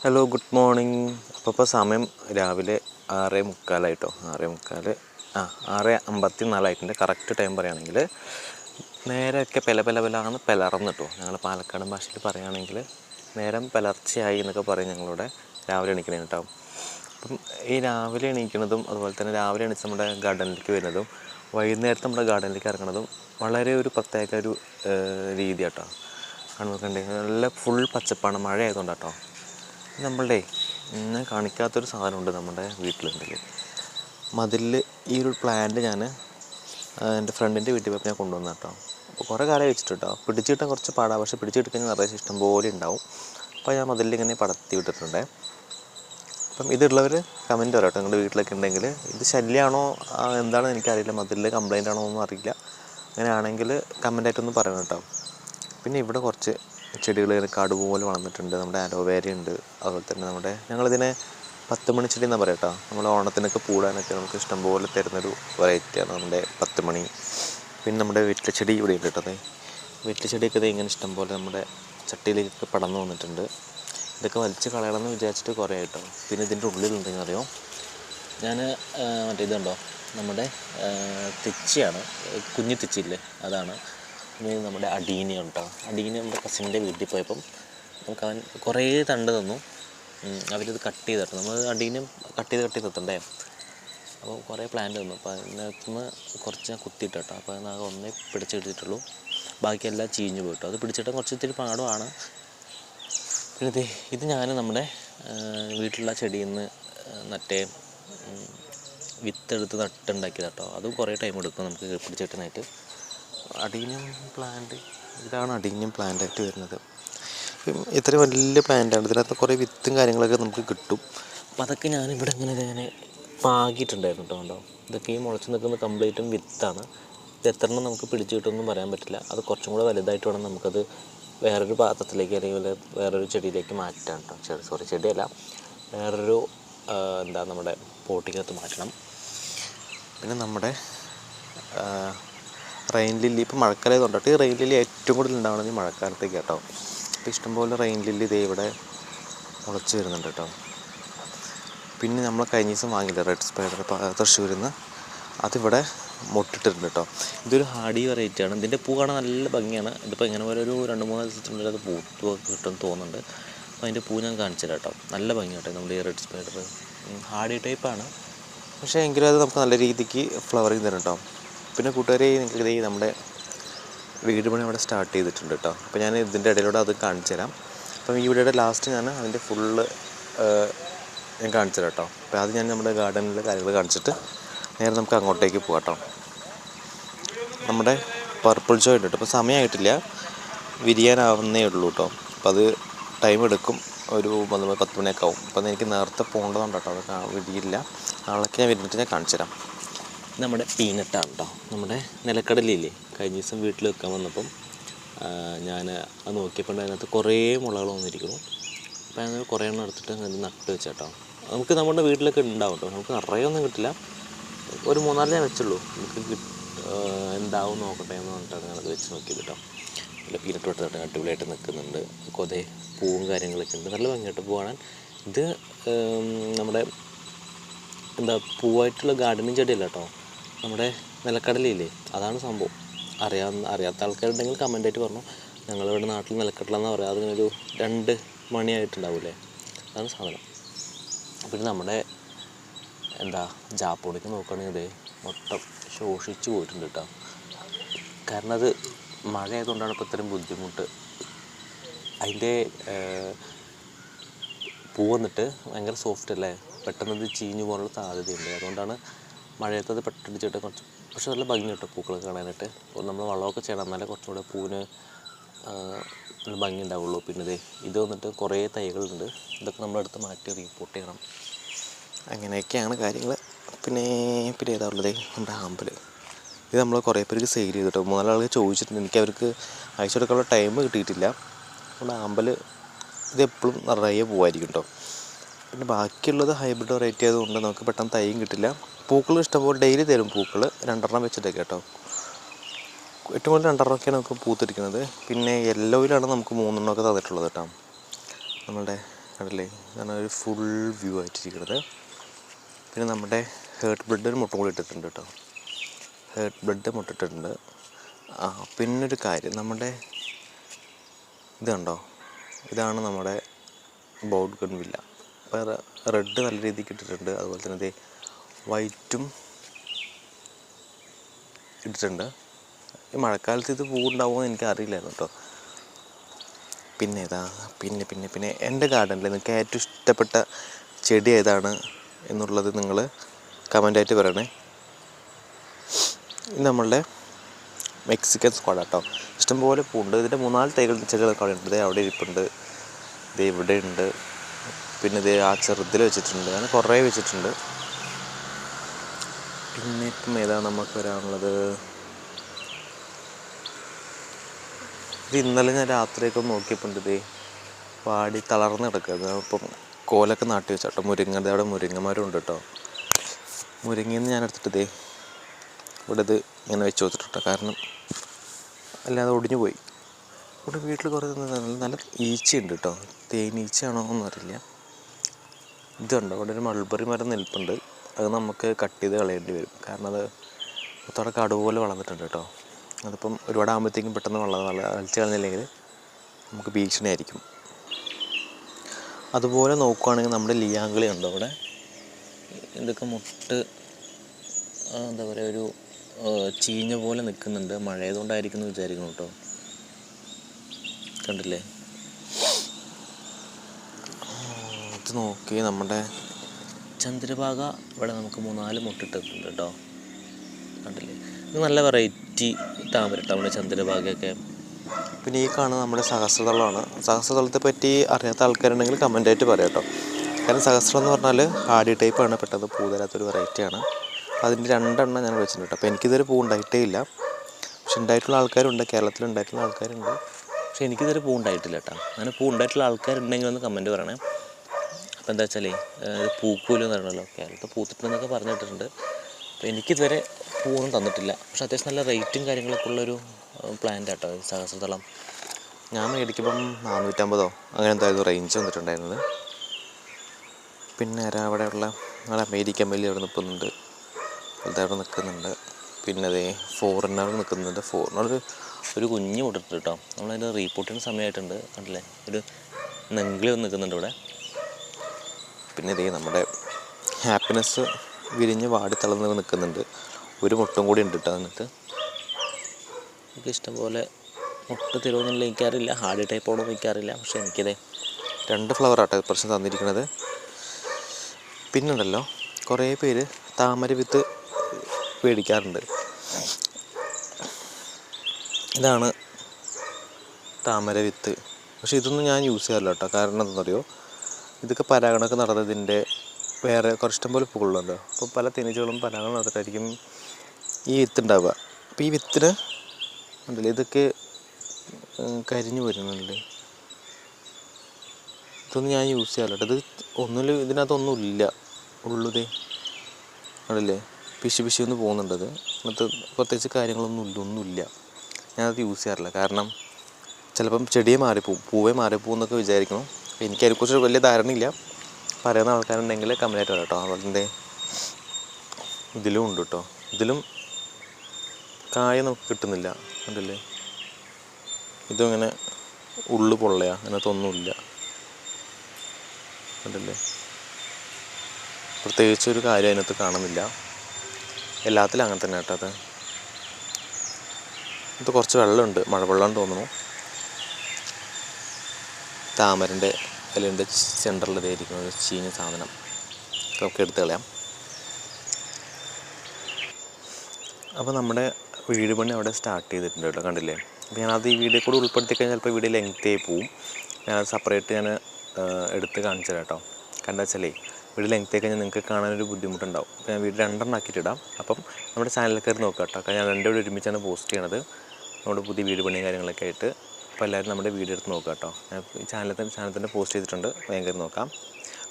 Hello good morning അപ്പോൾ ഇപ്പോൾ സമയം രാവിലെ ആറേ മുക്കാലായിട്ടോ. ആറേ മുക്കാൽ ആ ആറ് അമ്പത്തി നാലായിട്ടുണ്ട് കറക്റ്റ് ടൈം പറയുകയാണെങ്കിൽ നേരമൊക്കെ പില പില പെലാന്ന് പിലർന്നിട്ടോ ഞങ്ങൾ പാലക്കാട് ഭാഷയിൽ പറയുകയാണെങ്കിൽ നേരം പിലർച്ചയായി എന്നൊക്കെ പറയും ഞങ്ങളുടെ. രാവിലെ എണീക്കണേ കേട്ടോ അപ്പം ഈ രാവിലെ എണീക്കുന്നതും അതുപോലെ തന്നെ രാവിലെ എണീച്ച് നമ്മുടെ ഗാർഡനിലേക്ക് വരുന്നതും വൈകുന്നേരത്ത് നമ്മുടെ ഗാർഡനിലേക്ക് ഇറങ്ങുന്നതും വളരെ ഒരു പ്രത്യേക ഒരു രീതി കേട്ടോ കാണുമ്പോഴേക്കുണ്ടെങ്കിൽ നല്ല ഫുൾ പച്ചപ്പാണ്. മഴ ആയതുകൊണ്ടാട്ടോ നമ്മളുടെ ഇന്ന് കാണിക്കാത്തൊരു സാധനമുണ്ട് നമ്മുടെ വീട്ടിലുണ്ടെങ്കിൽ. മതിലിൽ ഈ ഒരു പ്ലാന്റ് ഞാൻ എന്റെ ഫ്രണ്ടിന്റെ വീട്ടിൽ പോയപ്പോൾ ഞാൻ കൊണ്ടുവന്ന കേട്ടോ. അപ്പോൾ കുറേ കാലം വെച്ചിട്ട് കേട്ടോ പിടിച്ച് കിട്ടാൻ കുറച്ച് പാടാണ് പക്ഷേ പിടിച്ച് കിട്ടിക്കഴിഞ്ഞാൽ നിറയെ ഇഷ്ടം പോലെ ഉണ്ടാവും. അപ്പോൾ ഞാൻ മതിലിൽ ഇങ്ങനെ പടത്തി വിട്ടിട്ടുണ്ട്. അപ്പം ഇതുള്ളവർ കമന്റ് പറയാം കേട്ടോ. നിങ്ങളുടെ വീട്ടിലൊക്കെ ഉണ്ടെങ്കിൽ ഇത് ശല്യമാണോ എന്താണെന്ന് എനിക്കറിയില്ല. മതിലിൽ കംപ്ലൈന്റ് ആണോ ഒന്നും അറിയില്ല. അങ്ങനെയാണെങ്കിൽ കമന്റായിട്ടൊന്ന് പറയണം കേട്ടോ. പിന്നെ ഇവിടെ കുറച്ച് ചെടികൾ ഇങ്ങനെ കാട് പോലെ വളർന്നിട്ടുണ്ട്. നമ്മുടെ അലോവേര ഉണ്ട്. അതുപോലെ തന്നെ നമ്മുടെ ഞങ്ങളിതിനെ പത്ത് മണി ചെടി എന്നാണ് പറയാം കേട്ടോ നമ്മൾ ഓണത്തിനൊക്കെ പൂടാനൊക്കെ നമുക്ക് ഇഷ്ടം പോലെ തരുന്നൊരു വെറൈറ്റിയാണ് നമ്മുടെ പത്ത് മണി പിന്നെ നമ്മുടെ വെറ്റില ചെടി ഇവിടെ ഉണ്ട് കേട്ടോ. വീട്ടിലെ ചെടിയൊക്കെ ഇങ്ങനെ ഇഷ്ടംപോലെ നമ്മുടെ ചട്ടിയിലേക്ക് പടർന്നു വന്നിട്ടുണ്ട്. ഇതൊക്കെ വലിച്ച് കളയണമെന്ന് വിചാരിച്ചിട്ട് കുറേ ആയിട്ടോ. പിന്നെ ഇതിന്റെ ഉള്ളിലുണ്ടെങ്കിൽ അറിയോ ഞാൻ മറ്റേ ഇതുണ്ടോ? നമ്മുടെ തെച്ചിയാണ്. കുഞ്ഞു തെച്ചില്ലേ അതാണ്. ഇനി നമ്മുടെ അടീന ഉണ്ടോ? അടീന നമ്മുടെ കസിന്റെ വീട്ടിൽ പോയപ്പം നമുക്ക് അവൻ കുറേ തണ്ട് തന്നു. അവരിത് കട്ട് ചെയ്തിട്ട് നമ്മൾ അടീനം കട്ട് ചെയ്ത് കട്ട് ചെയ്ത് എത്തണ്ടേ അപ്പോൾ കുറേ പ്ലാന്റ് തന്നു. അപ്പോൾ അതിനകത്ത് നിന്ന് കുറച്ച് ഞാൻ കുത്തിയിട്ട് കേട്ടോ അപ്പോൾ അതിനകത്ത് ഒന്നേ പിടിച്ചെടുത്തിട്ടുള്ളൂ ബാക്കിയെല്ലാം ചീഞ്ഞു പോയിട്ടോ. അത് പിടിച്ചിട്ട് കുറച്ച് ഇത്തിരി പാടുമാണ്. പിന്നെ ദേ ഇത് ഞാൻ നമ്മുടെ വീട്ടിലുള്ള ചെടിയിൽ നിന്ന് ഉം, വിത്തെടുത്ത് നട്ടുണ്ടാക്കിയത് കേട്ടോ അതും കുറേ ടൈം എടുക്കും നമുക്ക് പിടിച്ചിട്ടാനായിട്ട് അടീനിയം പ്ലാന്റ് ഇതാണ് അഡീനിയം പ്ലാന്റായിട്ട് വരുന്നത്. ഇത്ര വലിയ പ്ലാന്റാണ് ഇതിനകത്ത് കുറേ വിത്തും കാര്യങ്ങളൊക്കെ നമുക്ക് കിട്ടും. അപ്പം അതൊക്കെ ഞാനിവിടെ ഇങ്ങനെ ഇങ്ങനെ പാകിയിട്ടുണ്ടായിരുന്നു കേട്ടോ കണ്ടോ? ഇതൊക്കെ ഈ മുളച്ച് നിൽക്കുന്ന കംപ്ലീറ്റും വിത്താണ്. ഇത് എത്ര എണ്ണം നമുക്ക് പിടിച്ചു കിട്ടുമെന്നും പറയാൻ പറ്റില്ല. അത് കുറച്ചും കൂടെ വലുതായിട്ട് വേണം നമുക്കത് വേറൊരു പാത്രത്തിലേക്ക് അല്ലെങ്കിൽ വേറൊരു ചെടിയിലേക്ക് മാറ്റാം കേട്ടോ ചെടി സോറി ചെടിയല്ല. വേറൊരു എന്താ നമ്മുടെ പോട്ടിക്കകത്ത് മാറ്റണം. പിന്നെ നമ്മുടെ റെയിൻ ലില്ലി ഇപ്പോൾ മഴക്കാലം തൊണ്ടിട്ട് ഈ റെയിൻ ലില്ലി ഏറ്റവും കൂടുതൽ ഉണ്ടാവുന്നത് ഈ മഴക്കാലത്തേക്ക് കേട്ടോ. അപ്പോൾ ഇഷ്ടംപോലെ റെയിൻ ലില്ലി ഇതേ ഇവിടെ മുളച്ച് വരുന്നുണ്ട് കേട്ടോ. പിന്നെ നമ്മൾ കഴിഞ്ഞ ദിവസം വാങ്ങിയില്ല റെഡ് സ്പൈഡർ തൃശ്ശൂരിൽ നിന്ന് അതിവിടെ മുട്ടിട്ടുണ്ട് കേട്ടോ. ഇതൊരു ഹാർഡി വെറൈറ്റി ആണ് ഇതിന്റെ പൂ കാണാൻ നല്ല ഭംഗിയാണ്. ഇതിപ്പോൾ ഇങ്ങനെ പോലെ ഒരു രണ്ട് മൂന്ന് ദിവസത്തിനുള്ളിൽ അത് പൂത്തു കിട്ടുമെന്ന് തോന്നുന്നുണ്ട്. അപ്പോൾ അതിന്റെ പൂ ഞാൻ കാണിച്ചില്ല കേട്ടോ. നല്ല ഭംഗി കേട്ടോ നമ്മുടെ ഈ റെഡ് സ്പൈഡർ. ഹാർഡി ടൈപ്പാണ്. പക്ഷേ എങ്കിലും അത് നമുക്ക് നല്ല രീതിക്ക് ഫ്ലവറിങ് തരും കേട്ടോ. പിന്നെ കൂട്ടുകാരെ നിങ്ങൾക്ക് ഇതേ നമ്മുടെ വീട് പണി അവിടെ സ്റ്റാർട്ട് ചെയ്തിട്ടുണ്ട് കേട്ടോ അപ്പോൾ ഞാൻ ഇതിന്റെ ഇടയിലൂടെ അത് കാണിച്ചു തരാം. അപ്പം ഈ വീഡിയോയുടെ ലാസ്റ്റ് ഞാൻ അതിന്റെ ഫുള്ള് ഞാൻ കാണിച്ചു തരാം കേട്ടോ അപ്പോൾ അത് ഞാൻ നമ്മുടെ ഗാർഡനിലെ കാര്യങ്ങൾ കാണിച്ചിട്ട് നേരെ നമുക്ക് അങ്ങോട്ടേക്ക് പോകാം കേട്ടോ നമ്മുടെ പർപ്പിൾ ജോ ഉണ്ട് ഇപ്പോൾ സമയമായിട്ടില്ല വിരിയാനാവുന്നേ ഉള്ളൂ കേട്ടോ അപ്പോൾ അത് ടൈം എടുക്കും. ഒരു പത്ത് മണിയൊക്കെ ആവും. അപ്പോൾ എനിക്ക് നേരത്തെ പോകേണ്ടതുണ്ട് കേട്ടോ അത് വിരിയില്ല. നാളേക്ക് ഞാൻ വിരിഞ്ഞിട്ട് ഞാൻ കാണിച്ചു തരാം. നമ്മുടെ പീനട്ടാണ് കേട്ടോ നമ്മുടെ നിലക്കടലില്ലേ കഴിഞ്ഞ ദിവസം വീട്ടിൽ വെക്കാൻ വന്നപ്പം ഞാൻ അത് നോക്കിയപ്പോൾ അതിനകത്ത് കുറേ മുളകൾ വന്നിരിക്കുന്നു. അപ്പോൾ ഞാൻ കുറേ എണ്ണം എടുത്തിട്ട് അത് നട്ട് വെച്ചേട്ടോ നമുക്ക് നമ്മുടെ വീട്ടിലൊക്കെ ഉണ്ടാവും കേട്ടോ നമുക്ക് നിറയെ ഒന്നും കിട്ടില്ല. ഒരു മൂന്നാൽ ഞാൻ വെച്ചുള്ളൂ. നമുക്ക് എന്താവും നോക്കട്ടെ എന്ന് പറഞ്ഞിട്ടാണ് ഞാനത് വെച്ച് നോക്കിയത് കേട്ടോ നല്ല പീനട്ട് വെട്ടിട്ട് അടിപൊളിയായിട്ട് നിൽക്കുന്നുണ്ട്. കൊതേ പൂവും കാര്യങ്ങളൊക്കെ ഉണ്ട്. നല്ല ഭംഗിയായിട്ട് പോകാൻ ഇത് നമ്മുടെ എന്താ പൂവായിട്ടുള്ള ഗാർഡനിങ് ചെടിയല്ല കേട്ടോ നമ്മുടെ നിലക്കടലയില്ലേ? അതാണ് സംഭവം. അറിയാവുന്ന അറിയാത്ത ആൾക്കാരുണ്ടെങ്കിൽ കമന്റായിട്ട് പറഞ്ഞു. ഞങ്ങളിവിടെ നാട്ടിൽ നിലക്കടല എന്ന് പറയാം. അതിനൊരു രണ്ട് മണിയായിട്ടുണ്ടാവില്ലേ? അതാണ് സാധനം. പിന്നെ നമ്മുടെ എന്താ ജാപ്പോണിക്ക് നോക്കുകയാണെങ്കിൽ അതെ മൊത്തം ശോഷിച്ച് പോയിട്ടുണ്ട് കേട്ടോ കാരണം അത് മഴ ആയതുകൊണ്ടാണ് ഇപ്പോൾ ഇത്രയും ബുദ്ധിമുട്ട്. അതിന്റെ പൂ വന്നിട്ട് ഭയങ്കര സോഫ്റ്റ് അല്ലേ? പെട്ടെന്ന് അത് ചീഞ്ഞു പോകാനുള്ള സാധ്യതയുണ്ട്. അതുകൊണ്ടാണ് മഴയത്ത് അത് പെട്ടടിച്ചിട്ട് കുറച്ച് പക്ഷെ നല്ല ഭംഗി കിട്ടും പൂക്കളൊക്കെ കാണാനായിട്ട്. നമ്മൾ വളമൊക്കെ ചെയ്യണം. എന്നാലേ കുറച്ചും കൂടെ പൂവിന് നല്ല ഭംഗി ഉണ്ടാവുള്ളൂ. പിന്നെ ഇത് ഇത് വന്നിട്ട് കുറേ തൈകളുണ്ട്. ഇതൊക്കെ നമ്മളെടുത്ത് മാറ്റി റീപ്പോർട്ട് ചെയ്യണം. അങ്ങനെയൊക്കെയാണ് കാര്യങ്ങൾ. പിന്നെ പിന്നെ ഏതാ ഉള്ളത്? നമ്മുടെ ആമ്പൽ ഇത് നമ്മൾ കുറേ പേർക്ക് സെയിൽ ചെയ്തിട്ട് മൂന്നാലാൾക്ക് ചോദിച്ചിട്ടുണ്ട്. എനിക്ക് അവർക്ക് അയച്ചു കൊടുക്കാനുള്ള ടൈം കിട്ടിയിട്ടില്ല. നമ്മുടെ ആമ്പൽ ഇത് എപ്പോഴും നിറയെ പോവായിരിക്കും കേട്ടോ. പിന്നെ ബാക്കിയുള്ളത് ഹൈബ്രിഡ് വെറൈറ്റി ആയതുകൊണ്ട് നമുക്ക് പെട്ടെന്ന് തൈയും കിട്ടില്ല. പൂക്കൾ ഇഷ്ടംപോലെ ഡെയിലി തരും പൂക്കൾ രണ്ടെണ്ണം വെച്ചിട്ടൊക്കെ കേട്ടോ. ഏറ്റവും കൂടുതൽ രണ്ടെണ്ണമൊക്കെയാണ് നമുക്ക് പൂത്തിരിക്കുന്നത്. പിന്നെ യെല്ലോയിലാണ് നമുക്ക് മൂന്നെണ്ണമൊക്കെ തന്നിട്ടുള്ളത് കേട്ടോ. നമ്മളുടെ കണ്ടില്ലേ? ഇതാണ് ഒരു ഫുൾ വ്യൂ ആയിട്ടിരിക്കുന്നത്. പിന്നെ നമ്മുടെ ഹേർട്ട് ബ്ലഡ് ഒരു മുട്ട കൂടി ഇട്ടിട്ടുണ്ട് കേട്ടോ. ഹേർട്ട് ബ്ലഡ് മുട്ടിട്ടുണ്ട് ആ പിന്നൊരു കാര്യം. നമ്മുടെ ഇത് കണ്ടോ? ഇതാണ് നമ്മുടെ ബൗഡ് ഗൺവില്ല അപ്പോൾ റെഡ് നല്ല രീതിക്ക് ഇട്ടിട്ടുണ്ട്. അതുപോലെ തന്നെ ദേ വൈറ്റും ഇട്ടിട്ടുണ്ട്. ഈ മഴക്കാലത്ത് ഇത് പൂവുണ്ടാവുമോ എന്ന് എനിക്ക് അറിയില്ലായിരുന്നു കേട്ടോ. പിന്നെ ഏതാ പിന്നെ പിന്നെ പിന്നെ എന്റെ ഗാർഡനിൽ നിങ്ങൾക്ക് ഏറ്റവും ഇഷ്ടപ്പെട്ട ചെടി ഏതാണ് എന്നുള്ളത് നിങ്ങൾ കമന്റായിട്ട് പറയണേ. ഇത് നമ്മളുടെ മെക്സിക്കൻ സ്ക്വാഡ് കേട്ടോ ഇഷ്ടംപോലെ പൂണ്ട് ഇതിന്റെ മൂന്നാൽ തൈകൾ ചെടികളൊക്കെ അവിടെ ഉണ്ട്. അവിടെ ഇരിപ്പുണ്ട്. ഇത് ഇവിടെ ഉണ്ട്. പിന്നെ ഇത് ആ ചെറുതിൽ വെച്ചിട്ടുണ്ട്. അങ്ങനെ കുറേ വെച്ചിട്ടുണ്ട്. പിന്നെ ഇപ്പം ഏതാ നമുക്ക് വരാനുള്ളത്? ഇത് ഇന്നലെ ഞാൻ രാത്രിയൊക്കെ നോക്കിയപ്പോൾ ഇതേ. പാടി തളർന്ന് കിടക്കുന്നത് അപ്പം കോലൊക്കെ നാട്ടി വെച്ചാട്ടോ മുരിങ്ങയുടെ അവിടെ മുരിങ്ങമാരുണ്ട് കേട്ടോ. മുരിങ്ങയെന്ന് ഞാൻ എടുത്തിട്ട് ഇതേ ഇവിടെ ഇത് ഇങ്ങനെ വെച്ച് കൊടുത്തിട്ടോ കാരണം അല്ലാതെ ഒടിഞ്ഞു പോയി. ഇവിടെ വീട്ടിൽ കുറേ നല്ല ഈച്ചയുണ്ട് കേട്ടോ. തേനീച്ചയാണോ എന്നറിയില്ല. ഇതുണ്ട്. അവിടെ ഒരു മൾബറി മരം നിൽപ്പുണ്ട്. അത് നമുക്ക് കട്ട് ചെയ്ത് കളയേണ്ടി വരും. കാരണം അത് മൊത്തം കട പോലെ വളർന്നിട്ടുണ്ട് കേട്ടോ. അതിപ്പം ഒരുപാട് ആകുമ്പോഴത്തേക്കും പെട്ടെന്ന് വെള്ളം വളർച്ച കളഞ്ഞില്ലെങ്കിൽ നമുക്ക് ഭീഷണിയായിരിക്കും. അതുപോലെ നോക്കുവാണെങ്കിൽ നമ്മുടെ ലിയാങ്കളി ഉണ്ട് അവിടെ? ഇതൊക്കെ മുട്ട് എന്താ പറയുക ഒരു ചീഞ്ഞ പോലെ നിൽക്കുന്നുണ്ട്. മഴയതുകൊണ്ടായിരിക്കും എന്ന് വിചാരിക്കുന്നു കേട്ടോ. കണ്ടില്ലേ ആ, ഇത് നോക്കി നമ്മുടെ ചന്ദ്രഭാഗ ഇവിടെ നമുക്ക് മൂന്നാൽ മുട്ടിട്ടിട്ടുണ്ട് കേട്ടോ. കണ്ടില്ലേ? ഇത് നല്ല വെറൈറ്റി താമര നമ്മുടെ ചന്ദ്രഭാഗയൊക്കെ. പിന്നെ ഈ കാണുന്ന നമ്മുടെ സഹസ്രതളമാണ് സഹസ്രതളത്തെ പറ്റി അറിയാത്ത ആൾക്കാരുണ്ടെങ്കിൽ കമന്റായിട്ട് പറയാം കേട്ടോ. കാരണം സഹസ്രം എന്ന് പറഞ്ഞാൽ ഹാഡി ടൈപ്പാണ് പെട്ടെന്ന് പൂ തരാത്തൊരു വെറൈറ്റിയാണ് അതിന്റെ രണ്ടെണ്ണം ഞാൻ വെച്ചിട്ടുണ്ട് അപ്പോൾ എനിക്കിതൊരു പൂ ഉണ്ടായിട്ടേ ഇല്ല പക്ഷെ ഉണ്ടായിട്ടുള്ള ആൾക്കാരുണ്ട് കേരളത്തിൽ ഉണ്ടായിട്ടുള്ള ആൾക്കാരുണ്ട്. പക്ഷെ എനിക്കിതൊരു പൂ ഉണ്ടായിട്ടില്ല കേട്ടോ. അങ്ങനെ പൂ ഉണ്ടായിട്ടുള്ള ആൾക്കാരുണ്ടെങ്കിൽ ഒന്ന് കമന്റ് പറയണേ. അപ്പോൾ എന്താ വെച്ചാലേ പൂക്കൂലെന്ന് പറയണല്ലോ കേരളത്തിൽ പൂത്തിട്ടുണ്ടെന്നൊക്കെ പറഞ്ഞിട്ടുണ്ട്. അപ്പോൾ എനിക്കിതുവരെ പൂവൊന്നും തന്നിട്ടില്ല. പക്ഷെ അത്യാവശ്യം നല്ല റേറ്റും കാര്യങ്ങളൊക്കെ ഉള്ളൊരു പ്ലാന്റ് കേട്ടോ ഈ സഹസ്രതളം ഞാൻ മേടിക്കുമ്പം നാനൂറ്റമ്പതോ അങ്ങനെ എന്തായാലും റേഞ്ച് വന്നിട്ടുണ്ടായിരുന്നത്. പിന്നെ അവിടെയുള്ള നമ്മുടെ അമേരിക്കൻ വലിയ അവിടെ നിൽക്കുന്നുണ്ട്. അത് അവിടെ നിൽക്കുന്നുണ്ട്. പിന്നെ അതേ ഫോറിനർ നിൽക്കുന്നുണ്ട്. ഫോറിനർ ഒരു കുഞ്ഞ് കൊടുത്തിട്ട് കേട്ടോ. നമ്മളതിന്റെ റീപ്പോർട്ടിന് സമയമായിട്ടുണ്ട്. കണ്ടില്ലേ? ഒരു നെങ്കിളി വന്ന് നിൽക്കുന്നുണ്ട് ഇവിടെ. പിന്നെ ഇതേ നമ്മുടെ ഹാപ്പിനെസ് വിരിഞ്ഞ് വാടി തളർന്ന് നിൽക്കുന്നുണ്ട്. ഒരു മുട്ടും കൂടി ഉണ്ട് കേട്ടോ എന്നിട്ട് എനിക്ക് ഇഷ്ടംപോലെ മുട്ട തിരുവൊന്നും ലയിക്കാറില്ല. ഹാർഡ് ടൈപ്പ് ആണോ എനിക്കറിയില്ല. പക്ഷേ എനിക്കിത് രണ്ട് ഫ്ലവർ ആട്ടോ പ്രശ്നം തന്നിരിക്കുന്നത് പിന്നുണ്ടല്ലോ കുറേ പേര് താമര വിത്ത് മേടിക്കാറുണ്ട്. ഇതാണ് താമര വിത്ത്. പക്ഷേ ഇതൊന്നും ഞാൻ യൂസ് ചെയ്യാറില്ല കേട്ടോ കാരണം എന്താണെന്നറിയോ? ഇതൊക്കെ പരാഗണമൊക്കെ നടന്നതിന്റെ വേറെ കുറച്ച് ഇഷ്ടംപോലെ പൂക്കളുണ്ട്? അപ്പോൾ പല തേനീച്ചകളും പരാഗണം നടന്നിട്ടായിരിക്കും ഈ വിത്ത് ഉണ്ടാവുക അപ്പോൾ ഈ വിത്തിന് ഉണ്ടല്ലോ ഇതൊക്കെ കരിഞ്ഞു വരുന്നുണ്ട് ഇതൊന്നും ഞാൻ യൂസ് ചെയ്യാറില്ല ഇത് ഇത് ഇതിനകത്തൊന്നും ഇതിനകത്തൊന്നുമില്ല ഉള്ളുതേ ആണല്ലേ പിശി പിശി ഒന്ന് പോകുന്നുണ്ടത് മറ്റ് പ്രത്യേകിച്ച് കാര്യങ്ങളൊന്നും ഇല്ല ഒന്നുമില്ല. ഞാനത് യൂസ് ചെയ്യാറില്ല. കാരണം ചിലപ്പം ചെടിയെ മാറിപ്പോവും പൂവേ മാറിപ്പോവും എന്നൊക്കെ വിചാരിക്കണം. അപ്പോൾ എനിക്ക് അതിനെക്കുറിച്ച് വലിയ ധാരണയില്ല. പറയുന്ന ആൾക്കാരുണ്ടെങ്കിൽ കമന്റായിട്ട് പറയാം കേട്ടോ അവരുടെ ഇതിലും ഉണ്ട് കേട്ടോ. ഇതിലും കായ നമുക്ക് കിട്ടുന്നില്ല. കണ്ടില്ലേ ഇതും ഇങ്ങനെ ഉള്ളു പൊള്ളയാ. അതിനകത്തൊന്നുമില്ല കണ്ടില്ലേ പ്രത്യേകിച്ച് ഒരു കാര്യം അതിനകത്ത് കാണുന്നില്ല. എല്ലാത്തിലും അങ്ങനെ തന്നെ കേട്ടോ അത്. ഇത് കുറച്ച് വെള്ളമുണ്ട്. മഴവെള്ളം തോന്നുന്നു. താമരന്റെ ഇലന്റെ സെന്ററിൽ ഇതായിരിക്കും ഒരു ചീഞ്ഞ സാധനം. നമുക്ക് എടുത്ത് കളയാം. അപ്പോൾ നമ്മുടെ വീട് പണി അവിടെ സ്റ്റാർട്ട് ചെയ്തിട്ടുണ്ട് കേട്ടോ കണ്ടില്ലേ? അപ്പോൾ ഞാനത് ഈ വീഡിയോ കൂടെ ഉൾപ്പെടുത്തി കഴിഞ്ഞാൽ ചിലപ്പോൾ വീഡിയോ ലെങ്ത് ആയി പോവും. ഞാൻ സെപ്പറേറ്റ് ഞാൻ എടുത്ത് കാണിച്ചു കേട്ടോ. കണ്ടാ വെച്ചാലേ വീട് ലെങ്ത് ആയി കഴിഞ്ഞാൽ നിങ്ങൾക്ക് കാണാനൊരു ബുദ്ധിമുട്ടുണ്ടാവും. അപ്പോൾ ഞാൻ വീട് രണ്ടെണ്ണം ആക്കിയിട്ടിടാം അപ്പം നമ്മുടെ ചാനലിൽ കയറി നോക്കാം കേട്ടോ. ഞാൻ രണ്ടും കൂടി ഒരുമിച്ചാണ് പോസ്റ്റ് ചെയ്യണത്. നമ്മുടെ പുതിയ വീട് പണിയും കാര്യങ്ങളൊക്കെ ആയിട്ട്. അപ്പോൾ എല്ലാവരും നമ്മുടെ വീഡിയോ എടുത്ത് നോക്കാം കേട്ടോ. ഞാൻ ചാനലിൽ ചാനൽ പോസ്റ്റ് ചെയ്തിട്ടുണ്ട്. വേഗം നോക്കാം.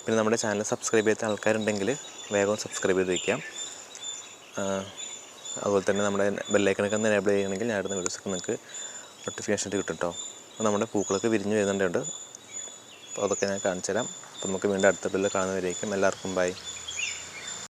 പിന്നെ നമ്മുടെ ചാനൽ സബ്സ്ക്രൈബ് ചെയ്യാത്ത ആൾക്കാരുണ്ടെങ്കിൽ വേഗം സബ്സ്ക്രൈബ് ചെയ്ത് വയ്ക്കാം അതുപോലെ തന്നെ നമ്മുടെ ബെല്ലൈക്കണൊക്കെ ഒന്ന് എനേബിൾ ചെയ്യണമെങ്കിൽ ഞാൻ ഇടുന്ന വീഡിയോസൊക്കെ നിങ്ങൾക്ക് നോട്ടിഫിക്കേഷൻ കിട്ടും കേട്ടോ. അപ്പോൾ നമ്മുടെ പൂക്കളൊക്കെ വിരിഞ്ഞ് വരുന്നുണ്ട്. അപ്പോൾ അതൊക്കെ ഞാൻ കാണിച്ചു തരാം അപ്പോൾ നമുക്ക് വീണ്ടും അടുത്ത വീഡിയോയിൽ കാണുന്നവരേക്കും എല്ലാവർക്കും ബൈ